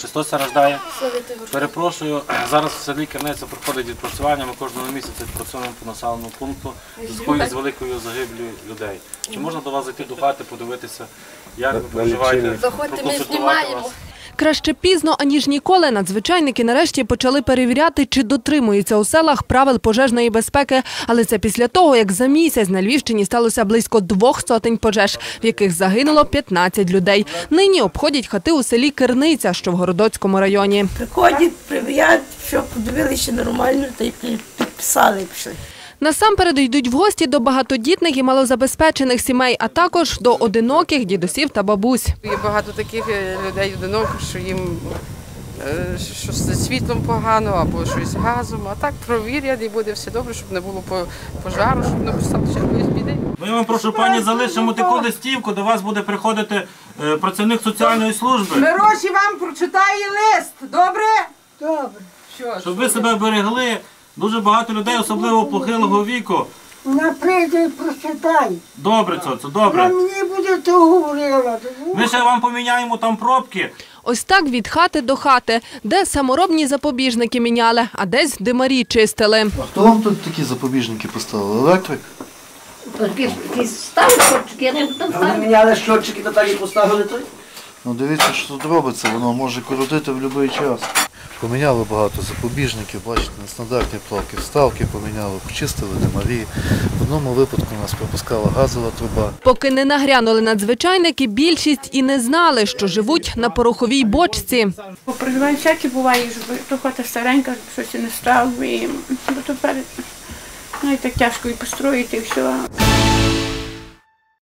Христос рождає. Перепрошую, зараз в селі Кернеця проходить відпрацювання. Ми кожного місяця відпрацьовуємо по населеному пункту зв'язку з великою загиблею людей. Чи можна до вас зайти до хати, подивитися, як ви проживаєте? Заходьте, ми знімаємо. Краще пізно, аніж ніколи, надзвичайники нарешті почали перевіряти, чи дотримуються у селах правил пожежної безпеки. Але це після того, як за місяць на Львівщині сталося близько двох сотень пожеж, в яких загинуло 15 людей. Нині обходять хати у селі Керниця, що в Городоцькому районі. Приходять, перевіряють, що подивилися нормально, та й підписали. Насамперед йдуть в гості до багатодітних і малозабезпечених сімей, а також до одиноких дідусів та бабусь. Є багато таких е, людей одиноких, що їм е, щось зі світлом погано або щось з газом. А так провірять і буде все добре, щоб не було пожару, щоб не стало ще якоїсь біди. Ми вам прошу, пані, залишимо таку листівку, до вас буде приходити е, працівник соціальної служби, Мироші вам прочитає лист. Добре? Добре. Що щоб ви себе берегли. Дуже багато людей, особливо похилого віку. Вона прийде і прочитай. Добре, Вона добре. мені буде то говорила. Ми ще вам поміняємо там пробки. Ось так від хати до хати, де саморобні запобіжники міняли, а десь димарі чистили. А Хто вам тут такі запобіжники поставив? Електрик? Ставить хлопчики, я не буду ставити. Міняли щотчики, то так і поставили той. Ну дивіться, що тут робиться, воно може коротити в будь-який час. Поміняли багато запобіжників, бачите, нестандартні плавки, вставки поміняли, почистили димарі. В одному випадку нас пропускала газова труба. Поки не нагрянули надзвичайники, більшість і не знали, що живуть на пороховій бочці. Бо проживають всякі буває, то хата старенька, щось не став, і бо тепер навіть так тяжко і построїти, і все.